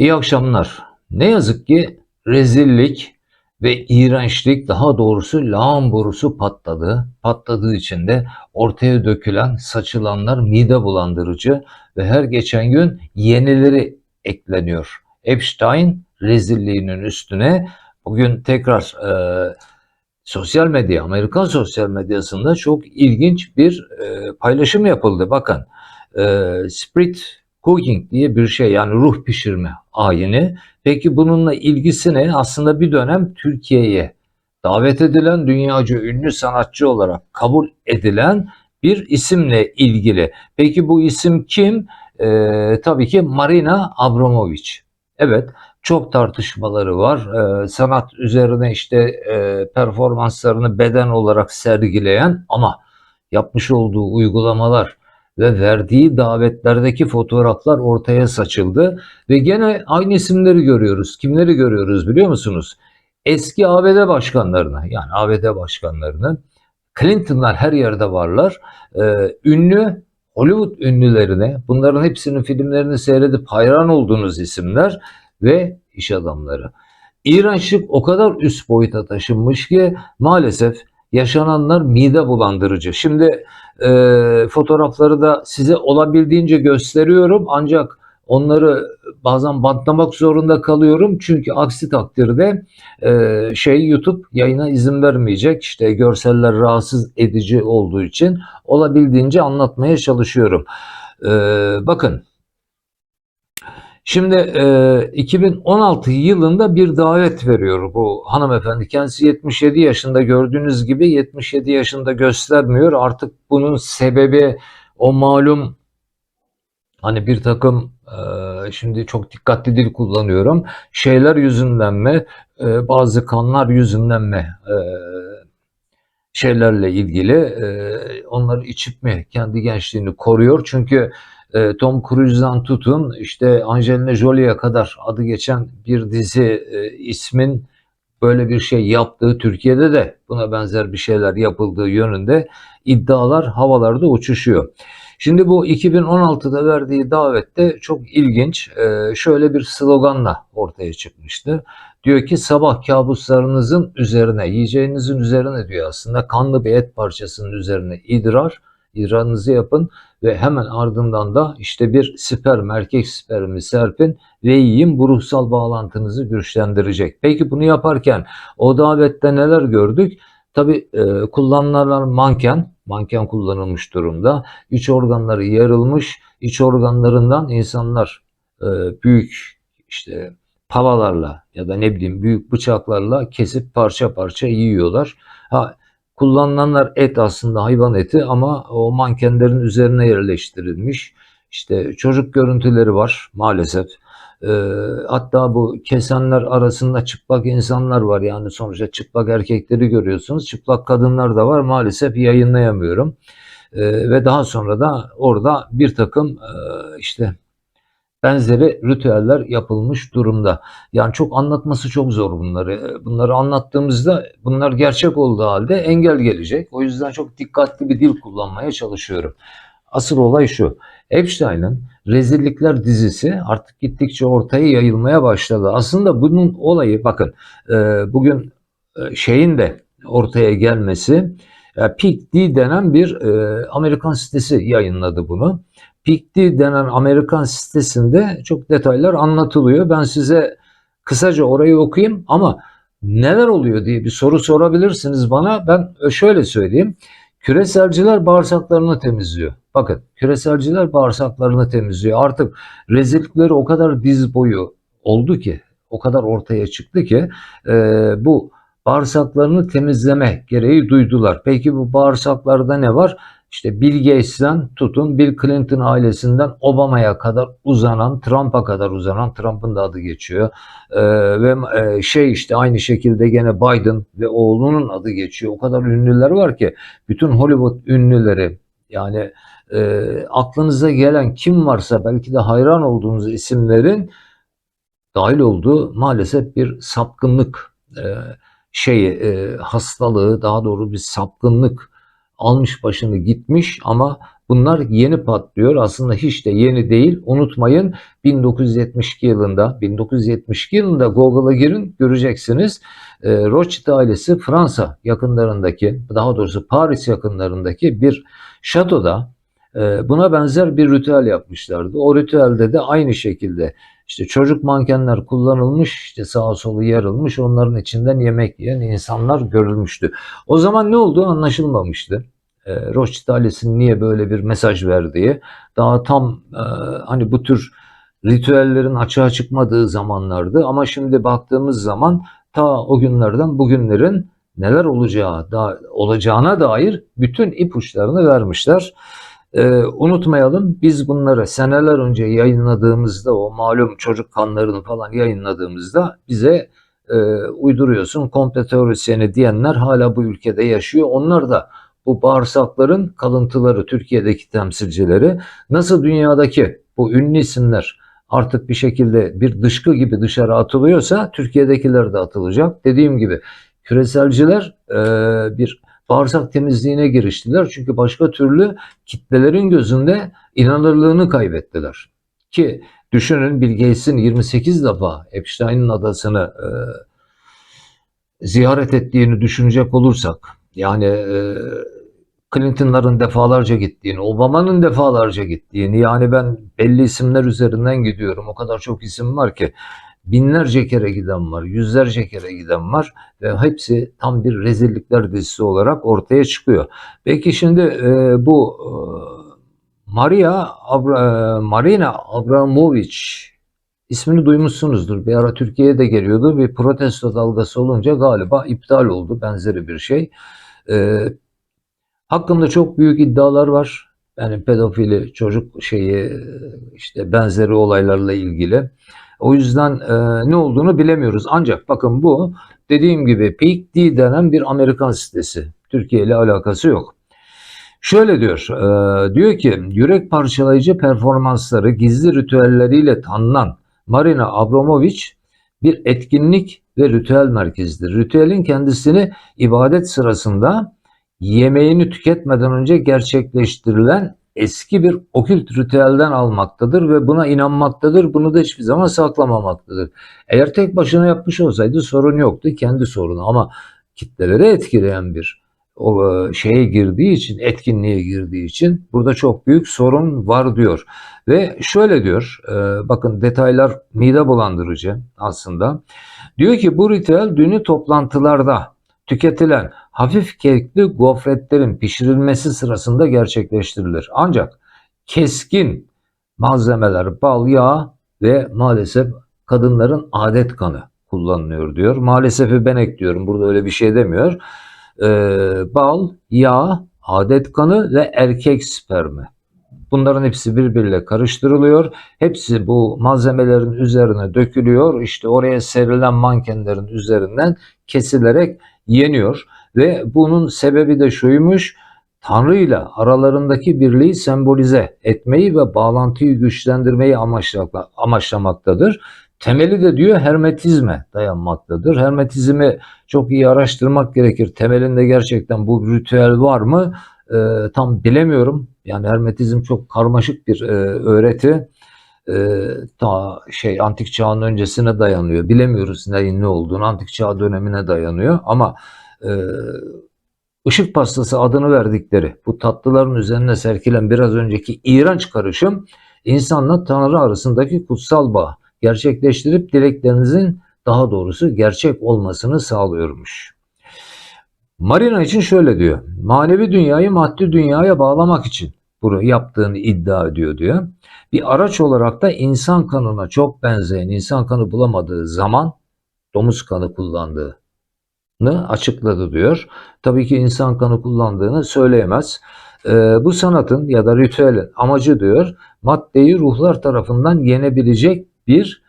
İyi akşamlar. Ne yazık ki rezillik ve iğrençlik daha doğrusu lağım borusu patladı. Patladığı için de ortaya dökülen, saçılanlar mide bulandırıcı ve her geçen gün yenileri ekleniyor. Epstein rezilliğinin üstüne bugün tekrar e, sosyal medya, Amerikan sosyal medyasında çok ilginç bir e, paylaşım yapıldı. Bakın, e, spirit cooking diye bir şey yani ruh pişirme ayini. Peki bununla ilgisi ne? Aslında bir dönem Türkiye'ye davet edilen dünyaca ünlü sanatçı olarak kabul edilen bir isimle ilgili. Peki bu isim kim? Ee, tabii ki Marina Abramovic. Evet, çok tartışmaları var. Ee, sanat üzerine işte e, performanslarını beden olarak sergileyen ama yapmış olduğu uygulamalar ve verdiği davetlerdeki fotoğraflar ortaya saçıldı ve gene aynı isimleri görüyoruz. Kimleri görüyoruz biliyor musunuz? Eski ABD başkanlarını yani ABD başkanlarını Clinton'lar her yerde varlar. Ee, ünlü Hollywood ünlülerine bunların hepsinin filmlerini seyredip hayran olduğunuz isimler ve iş adamları. İğrençlik o kadar üst boyuta taşınmış ki maalesef yaşananlar mide bulandırıcı. Şimdi e, fotoğrafları da size olabildiğince gösteriyorum ancak onları bazen bantlamak zorunda kalıyorum çünkü aksi takdirde e, şey YouTube yayına izin vermeyecek işte görseller rahatsız edici olduğu için olabildiğince anlatmaya çalışıyorum. E, bakın Şimdi e, 2016 yılında bir davet veriyor bu hanımefendi. Kendisi 77 yaşında gördüğünüz gibi 77 yaşında göstermiyor. Artık bunun sebebi o malum hani bir takım e, şimdi çok dikkatli dil kullanıyorum. Şeyler yüzünden mi e, bazı kanlar yüzünden mi e, şeylerle ilgili e, onları içip mi kendi gençliğini koruyor. Çünkü e, Tom Cruise'dan tutun işte Angelina Jolie'ye kadar adı geçen bir dizi e, ismin böyle bir şey yaptığı Türkiye'de de buna benzer bir şeyler yapıldığı yönünde iddialar havalarda uçuşuyor. Şimdi bu 2016'da verdiği davette çok ilginç e, şöyle bir sloganla ortaya çıkmıştı. Diyor ki sabah kabuslarınızın üzerine, yiyeceğinizin üzerine diyor aslında kanlı bir et parçasının üzerine idrar, idrarınızı yapın ve hemen ardından da işte bir sperm, erkek spermi serpin ve yiyin bu ruhsal bağlantınızı güçlendirecek. Peki bunu yaparken o davette neler gördük? Tabi e, kullanılan manken, manken kullanılmış durumda. İç organları yarılmış, iç organlarından insanlar e, büyük işte palalarla ya da ne bileyim büyük bıçaklarla kesip parça parça yiyorlar. Ha, kullanılanlar et aslında hayvan eti ama o mankenlerin üzerine yerleştirilmiş. İşte çocuk görüntüleri var maalesef. E, hatta bu kesenler arasında çıplak insanlar var. Yani sonuçta çıplak erkekleri görüyorsunuz. Çıplak kadınlar da var. Maalesef yayınlayamıyorum. E, ve daha sonra da orada bir takım e, işte benzeri ritüeller yapılmış durumda. Yani çok anlatması çok zor bunları. Bunları anlattığımızda bunlar gerçek olduğu halde engel gelecek. O yüzden çok dikkatli bir dil kullanmaya çalışıyorum. Asıl olay şu. Epstein'ın Rezillikler dizisi artık gittikçe ortaya yayılmaya başladı. Aslında bunun olayı bakın e, bugün e, şeyin de ortaya gelmesi e, Peak D denen bir Amerikan sitesi yayınladı bunu. Peak D denen Amerikan sitesinde çok detaylar anlatılıyor. Ben size kısaca orayı okuyayım ama neler oluyor diye bir soru sorabilirsiniz bana. Ben şöyle söyleyeyim. Küreselciler bağırsaklarını temizliyor. Bakın küreselciler bağırsaklarını temizliyor. Artık rezillikleri o kadar diz boyu oldu ki, o kadar ortaya çıktı ki e, bu bağırsaklarını temizleme gereği duydular. Peki bu bağırsaklarda ne var? İşte Bill Gates'ten tutun Bill Clinton ailesinden Obama'ya kadar uzanan, Trump'a kadar uzanan, Trump'ın da adı geçiyor. Ee, ve e, şey işte aynı şekilde gene Biden ve oğlunun adı geçiyor. O kadar ünlüler var ki bütün Hollywood ünlüleri yani e, aklınıza gelen kim varsa belki de hayran olduğunuz isimlerin dahil olduğu maalesef bir sapkınlık e, şeyi e, hastalığı daha doğru bir sapkınlık almış başını gitmiş ama Bunlar yeni patlıyor. Aslında hiç de yeni değil. Unutmayın 1972 yılında 1972 yılında Google'a girin göreceksiniz. E, Rothschild ailesi Fransa yakınlarındaki daha doğrusu Paris yakınlarındaki bir şatoda e, buna benzer bir ritüel yapmışlardı. O ritüelde de aynı şekilde işte çocuk mankenler kullanılmış, işte sağa solu yarılmış, onların içinden yemek yiyen insanlar görülmüştü. O zaman ne olduğu anlaşılmamıştı. E, Rothschild ailesinin niye böyle bir mesaj verdiği, daha tam e, hani bu tür ritüellerin açığa çıkmadığı zamanlardı. Ama şimdi baktığımız zaman ta o günlerden bugünlerin neler olacağı da, olacağına dair bütün ipuçlarını vermişler. Ee, unutmayalım biz bunları seneler önce yayınladığımızda o malum çocuk kanlarını falan yayınladığımızda bize e, uyduruyorsun komple teorisyeni diyenler hala bu ülkede yaşıyor. Onlar da bu bağırsakların kalıntıları Türkiye'deki temsilcileri nasıl dünyadaki bu ünlü isimler artık bir şekilde bir dışkı gibi dışarı atılıyorsa Türkiye'dekiler de atılacak. Dediğim gibi küreselciler e, bir bağırsak temizliğine giriştiler. Çünkü başka türlü kitlelerin gözünde inanırlığını kaybettiler. Ki düşünün Bill Gates'in 28 defa Epstein'in adasını e, ziyaret ettiğini düşünecek olursak yani e, Clinton'ların defalarca gittiğini, Obama'nın defalarca gittiğini yani ben belli isimler üzerinden gidiyorum. O kadar çok isim var ki binlerce kere giden var, yüzlerce kere giden var ve hepsi tam bir rezillikler dizisi olarak ortaya çıkıyor. Peki şimdi e, bu e, Maria Abra, e, Marina Abramovic ismini duymuşsunuzdur. Bir ara Türkiye'ye de geliyordu. Bir protesto dalgası olunca galiba iptal oldu benzeri bir şey. E, hakkında çok büyük iddialar var. Yani pedofili, çocuk şeyi işte benzeri olaylarla ilgili. O yüzden e, ne olduğunu bilemiyoruz. Ancak bakın bu dediğim gibi Peak D denen bir Amerikan sitesi. Türkiye ile alakası yok. Şöyle diyor, e, diyor ki yürek parçalayıcı performansları gizli ritüelleriyle tanınan Marina Abramovic bir etkinlik ve ritüel merkezidir. Ritüelin kendisini ibadet sırasında yemeğini tüketmeden önce gerçekleştirilen eski bir okült ritüelden almaktadır ve buna inanmaktadır. Bunu da hiçbir zaman saklamamaktadır. Eğer tek başına yapmış olsaydı sorun yoktu. Kendi sorunu ama kitleleri etkileyen bir o e, şeye girdiği için, etkinliğe girdiği için burada çok büyük sorun var diyor. Ve şöyle diyor, e, bakın detaylar mide bulandırıcı aslında. Diyor ki bu ritüel dünü toplantılarda tüketilen hafif kekli gofretlerin pişirilmesi sırasında gerçekleştirilir. Ancak keskin malzemeler, bal, yağ ve maalesef kadınların adet kanı kullanılıyor diyor. Maalesef ben ekliyorum. Burada öyle bir şey demiyor. Ee, bal, yağ, adet kanı ve erkek spermi. Bunların hepsi birbiriyle karıştırılıyor. Hepsi bu malzemelerin üzerine dökülüyor. İşte oraya serilen mankenlerin üzerinden kesilerek yeniyor ve bunun sebebi de şuymuş. Tanrı ile aralarındaki birliği sembolize etmeyi ve bağlantıyı güçlendirmeyi amaçlamaktadır. Temeli de diyor hermetizme dayanmaktadır. Hermetizmi çok iyi araştırmak gerekir. Temelinde gerçekten bu ritüel var mı? E, tam bilemiyorum. Yani hermetizm çok karmaşık bir e, öğreti. E, ta şey antik çağın öncesine dayanıyor. Bilemiyoruz neyin ne olduğunu. Antik çağ dönemine dayanıyor ama ışık pastası adını verdikleri bu tatlıların üzerine serkilen biraz önceki iğrenç karışım insanla Tanrı arasındaki kutsal bağ gerçekleştirip dileklerinizin daha doğrusu gerçek olmasını sağlıyormuş. Marina için şöyle diyor. Manevi dünyayı maddi dünyaya bağlamak için bunu yaptığını iddia ediyor diyor. Bir araç olarak da insan kanına çok benzeyen insan kanı bulamadığı zaman domuz kanı kullandığını açıkladı diyor. Tabii ki insan kanı kullandığını söyleyemez. Ee, bu sanatın ya da ritüelin amacı diyor maddeyi ruhlar tarafından yenebilecek bir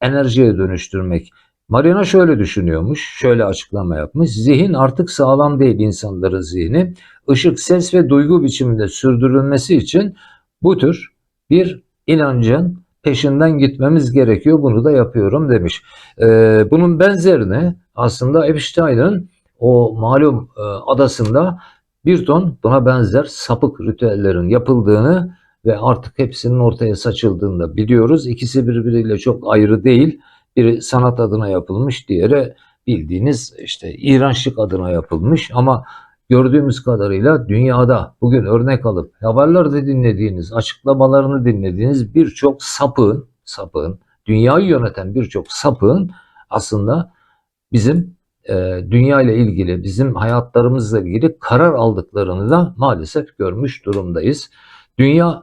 enerjiye dönüştürmek. Marina şöyle düşünüyormuş, şöyle açıklama yapmış. Zihin artık sağlam değil insanların zihni. Işık, ses ve duygu biçiminde sürdürülmesi için bu tür bir inancın peşinden gitmemiz gerekiyor. Bunu da yapıyorum demiş. Ee, bunun benzerini aslında Epstein'ın o malum e, adasında bir ton buna benzer sapık ritüellerin yapıldığını ve artık hepsinin ortaya saçıldığını da biliyoruz. İkisi birbiriyle çok ayrı değil. Biri sanat adına yapılmış, diğeri bildiğiniz işte iğrençlik adına yapılmış ama gördüğümüz kadarıyla dünyada bugün örnek alıp haberlerde dinlediğiniz, açıklamalarını dinlediğiniz birçok sapığın, sapığın, dünyayı yöneten birçok sapığın aslında bizim e, dünya ile ilgili, bizim hayatlarımızla ilgili karar aldıklarını da maalesef görmüş durumdayız. Dünya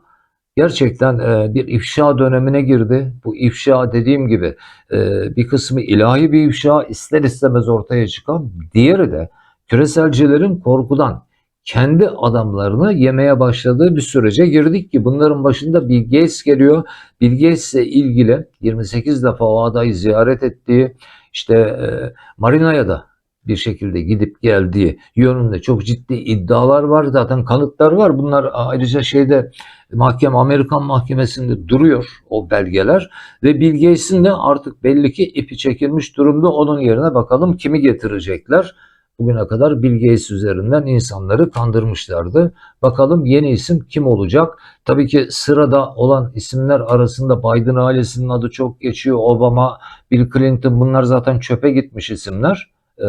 gerçekten e, bir ifşa dönemine girdi. Bu ifşa dediğim gibi e, bir kısmı ilahi bir ifşa ister istemez ortaya çıkan, diğeri de küreselcilerin korkudan kendi adamlarını yemeye başladığı bir sürece girdik ki bunların başında Bill Gates geliyor. Bill Gates ile ilgili 28 defa o adayı ziyaret ettiği işte e, Marina'ya da bir şekilde gidip geldiği yönünde çok ciddi iddialar var. Zaten kanıtlar var. Bunlar ayrıca şeyde mahkeme Amerikan mahkemesinde duruyor o belgeler ve Bill Gates'in de artık belli ki ipi çekilmiş durumda. Onun yerine bakalım kimi getirecekler. Bugüne kadar Bill Gates üzerinden insanları kandırmışlardı. Bakalım yeni isim kim olacak? Tabii ki sırada olan isimler arasında Biden ailesinin adı çok geçiyor. Obama, Bill Clinton bunlar zaten çöpe gitmiş isimler. Ee,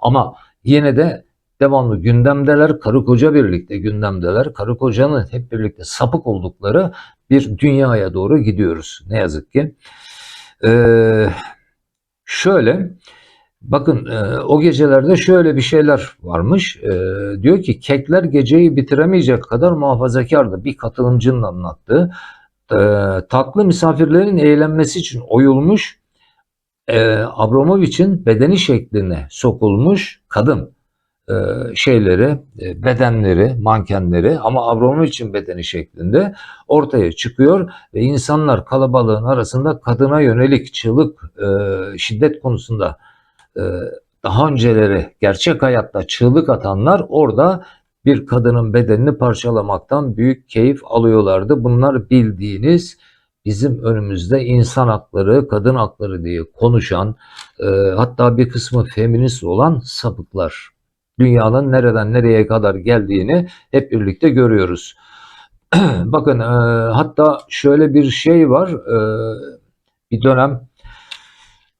ama yine de devamlı gündemdeler, karı koca birlikte gündemdeler. Karı kocanın hep birlikte sapık oldukları bir dünyaya doğru gidiyoruz ne yazık ki. Ee, şöyle bakın e, o gecelerde şöyle bir şeyler varmış. E, diyor ki kekler geceyi bitiremeyecek kadar muhafazakardı. Bir katılımcının anlattığı. E, tatlı misafirlerin eğlenmesi için oyulmuş e, Abramovich'in bedeni şekline sokulmuş kadın e, şeyleri, e, bedenleri, mankenleri ama Abramovich'in bedeni şeklinde ortaya çıkıyor ve insanlar kalabalığın arasında kadına yönelik çığlık, e, şiddet konusunda daha önceleri gerçek hayatta çığlık atanlar orada bir kadının bedenini parçalamaktan büyük keyif alıyorlardı. Bunlar bildiğiniz bizim önümüzde insan hakları, kadın hakları diye konuşan, e, hatta bir kısmı feminist olan sapıklar. Dünyanın nereden nereye kadar geldiğini hep birlikte görüyoruz. Bakın e, hatta şöyle bir şey var. E, bir dönem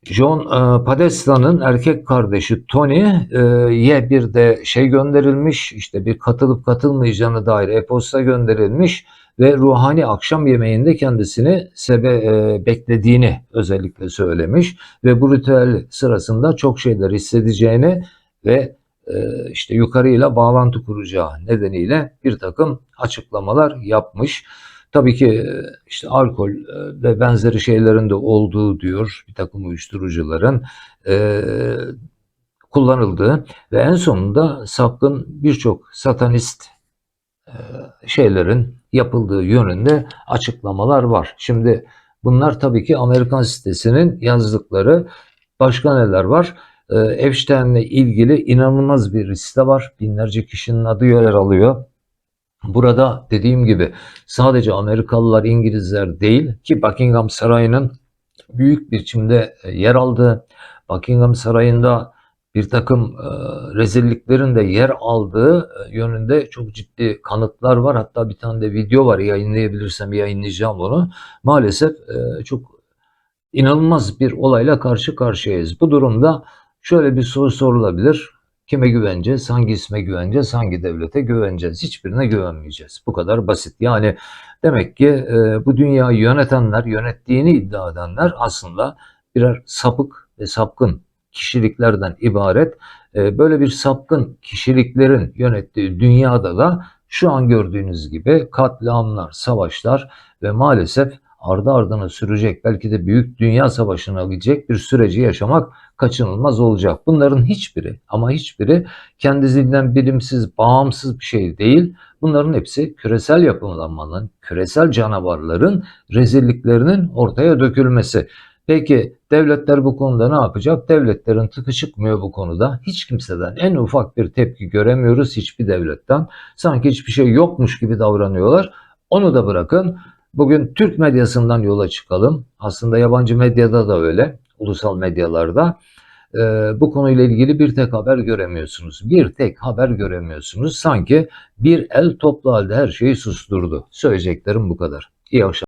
John e, Podesta'nın erkek kardeşi Tony'ye bir de şey gönderilmiş, işte bir katılıp katılmayacağına dair e-posta gönderilmiş ve ruhani akşam yemeğinde kendisini sebe e, beklediğini özellikle söylemiş ve bu ritüel sırasında çok şeyler hissedeceğini ve e, işte yukarıyla bağlantı kuracağı nedeniyle bir takım açıklamalar yapmış. Tabii ki e, işte alkol e, ve benzeri şeylerin de olduğu diyor bir takım uyuşturucuların e, kullanıldığı ve en sonunda sapkın birçok satanist e, şeylerin yapıldığı yönünde açıklamalar var. Şimdi bunlar tabii ki Amerikan sitesinin yazdıkları başka neler var? E, Epstein'le ilgili inanılmaz bir liste var. Binlerce kişinin adı yer alıyor. Burada dediğim gibi sadece Amerikalılar, İngilizler değil ki Buckingham Sarayı'nın büyük bir biçimde e, yer aldığı, Buckingham Sarayı'nda bir takım e, rezilliklerin de yer aldığı e, yönünde çok ciddi kanıtlar var. Hatta bir tane de video var yayınlayabilirsem yayınlayacağım onu. Maalesef çok inanılmaz bir olayla karşı karşıyayız. Bu durumda şöyle bir soru sorulabilir. Kime güveneceğiz? Hangi isme güveneceğiz? Hangi devlete güveneceğiz? Hiçbirine güvenmeyeceğiz. Bu kadar basit. Yani demek ki e, bu dünyayı yönetenler, yönettiğini iddia edenler aslında birer sapık ve sapkın kişiliklerden ibaret. E, böyle bir sapkın kişiliklerin yönettiği dünyada da şu an gördüğünüz gibi katliamlar, savaşlar ve maalesef ardı ardına sürecek belki de büyük dünya savaşına gidecek bir süreci yaşamak kaçınılmaz olacak. Bunların hiçbiri ama hiçbiri kendisinden bilimsiz, bağımsız bir şey değil. Bunların hepsi küresel yapılanmanın, küresel canavarların rezilliklerinin ortaya dökülmesi. Peki devletler bu konuda ne yapacak? Devletlerin tıkı çıkmıyor bu konuda. Hiç kimseden en ufak bir tepki göremiyoruz hiçbir devletten. Sanki hiçbir şey yokmuş gibi davranıyorlar. Onu da bırakın. Bugün Türk medyasından yola çıkalım. Aslında yabancı medyada da öyle. Ulusal medyalarda. e, bu konuyla ilgili bir tek haber göremiyorsunuz. Bir tek haber göremiyorsunuz. Sanki bir el toplu halde her şeyi susturdu. Söyleyeceklerim bu kadar. İyi akşamlar.